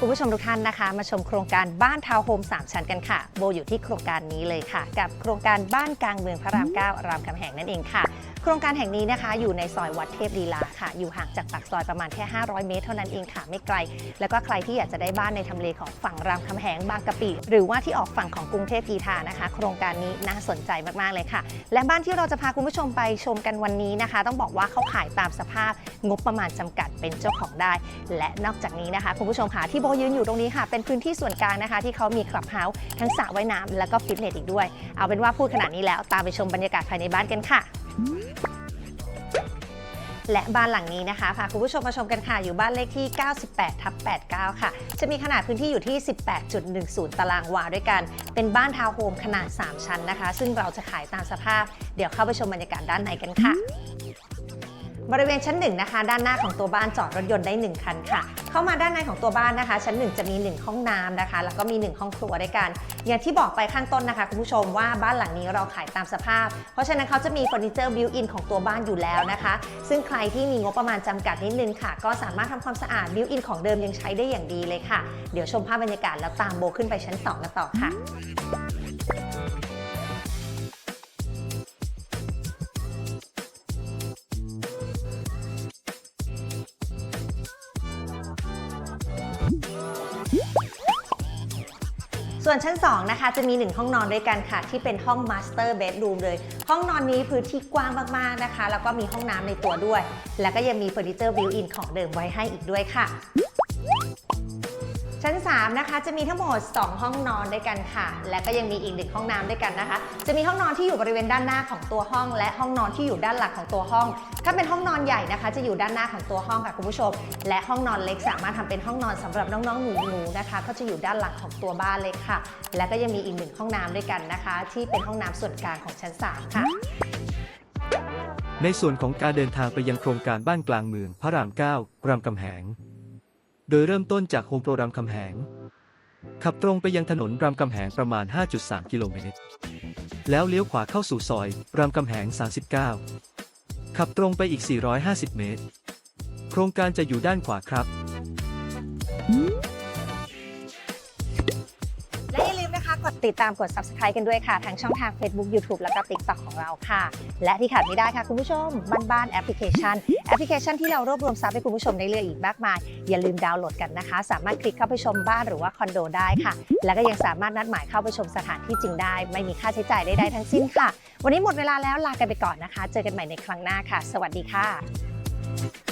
คุณผู้ชมทุกท่านนะคะ มาชมโครงการบ้านทาวน์โฮม 3 ชั้นกันค่ะ โบอยู่ที่โครงการนี้เลยค่ะ กับโครงการบ้านกลางเมืองพระราม 9 รามคำแหงนั่นเองค่ะ โครงการแห่งนี้นะคะ อยู่ในซอยวัดเทพลีลาค่ะ อยู่ห่างจากปากซอยประมาณแค่ 500 เมตร เท่านั้นเองค่ะไม่ไกล แล้วก็ใครที่อยากจะได้บ้านในทำเลของฝั่งรามคำแหงบางกะปิ หรือว่าที่ออกฝั่งของกรุงเทพกีทานะคะ โครงการนี้น่าสนใจมากๆเลยค่ะ และบ้านที่เราจะพาคุณผู้ชมไปชมกันวันนี้นะคะ ต้องบอกว่าเขาขายตามสภาพงบประมาณจำกัดเป็นเจ้าของได้ และนอกจากนี้นะคะคุณผู้ชมค่ะที่โบยืนอยู่ตรงนี้ค่ะ เป็นพื้นที่ส่วนกลางนะคะ ที่เขามีคลับเฮาส์ทั้งสระว่ายน้ำแล้วก็ฟิตเนสอีกด้วย เอาเป็นว่าพูดขนาดนี้แล้วตามไปชมบรรยากาศภายในบ้านกันค่ะ และบ้านหลังนี้นะคะพาคุณผู้ชมมาชมกันค่ะ อยู่บ้านเลขที่ 98ทับ89 ค่ะ จะมีขนาดพื้นที่อยู่ที่ 18.10 ตารางวาด้วยกัน เป็นบ้านทาวน์โฮมขนาด 3 ชั้นนะคะ ซึ่งเราจะขายตามสภาพ เดี๋ยวเข้าไปชมบรรยากาศด้านในกันค่ะ บริเวณชั้นหนึ่งนะคะด้านหน้าของตัวบ้านจอดรถยนต์ได้ 1 คันค่ะ เข้ามาด้านในของตัวบ้านนะคะ ชั้น 1 จะมี 1 ห้องน้ำนะคะ แล้วก็มี 1 ห้องครัวด้วยกัน อย่างที่บอกไปข้างต้นนะคะคุณผู้ชมว่าบ้านหลังนี้เราขายตามสภาพ เพราะฉะนั้นเขาจะมีเฟอร์นิเจอร์บิวอินของตัวบ้านอยู่แล้วนะคะ ซึ่งใครที่มีงบประมาณจำกัดนิดนึงค่ะ ก็สามารถทำความสะอาดบิวอินของเดิมยังใช้ได้อย่างดีเลยค่ะ เดี๋ยวชมภาพบรรยากาศแล้วตามโบขึ้นไปชั้นสองกันต่อค่ะ ส่วนชั้น 2 นะคะ จะมี 1 ห้องนอนด้วยกันค่ะ ที่เป็นห้องมาสเตอร์เบดรูมเลย ห้องนอนนี้พื้นที่กว้างมากๆนะคะ แล้วก็มีห้องน้ำในตัวด้วย แล้วก็ยังมีเฟอร์นิเจอร์วิวอินของเดิมไว้ให้อีกด้วยค่ะ ชั้น 3 นะคะ จะมีทั้งหมด 2 ห้องนอนด้วยกันค่ะ และก็ยังมีอีกหนึ่งห้องน้ำด้วยกันนะคะ จะมีห้องนอนที่อยู่บริเวณด้านหน้าของตัวห้อง และห้องนอนที่อยู่ด้านหลังของตัวห้อง ถ้าเป็นห้องนอนใหญ่นะคะ จะอยู่ด้านหน้าของตัวห้องค่ะคุณผู้ชม และห้องนอนเล็กสามารถทำเป็นห้องนอนสำหรับน้องๆหนูๆนะคะ ก็จะอยู่ด้านหลังของตัวบ้านเลยค่ะ และก็ยังมีอีกหนึ่งห้องน้ำด้วยกันนะคะ ที่เป็นห้องน้ำส่วนกลางของชั้น 3 ค่ะในส่วนของการเดินทางไปยังโครงการบ้านกลางเมือง พระราม 9 รามคำแหง โดยเริ่มต้นจากโฮมโปรรามคำแหง ขับตรงไปยังถนนรามคำแหงประมาณ 5.3 กิโลเมตร แล้วเลี้ยวขวาเข้าสู่ซอย รามคำแหง 39 ขับตรงไปอีก 450 เมตร โครงการจะอยู่ด้านขวาครับ กดติดตามกด subscribe กันด้วยค่ะ ทางช่องทาง Facebook YouTube แล้วก็ TikTok ของเราค่ะ และที่ขาดไม่ได้ค่ะคุณผู้ชมบ้านบ้านแอปพลิเคชัน แอปพลิเคชันที่เรารวบรวมซับให้คุณผู้ชมได้เลือกอีกมากมาย อย่าลืมดาวน์โหลดกันนะคะ สามารถคลิกเข้าไปชมบ้านหรือว่าคอนโดได้ค่ะ แล้วก็ยังสามารถนัดหมายเข้าไปชมสถานที่จริงได้ ไม่มีค่าใช้จ่ายใดๆทั้งสิ้นค่ะ วันนี้หมดเวลาแล้วลากันไปก่อนนะคะ เจอกันใหม่ในครั้งหน้าค่ะ สวัสดีค่ะ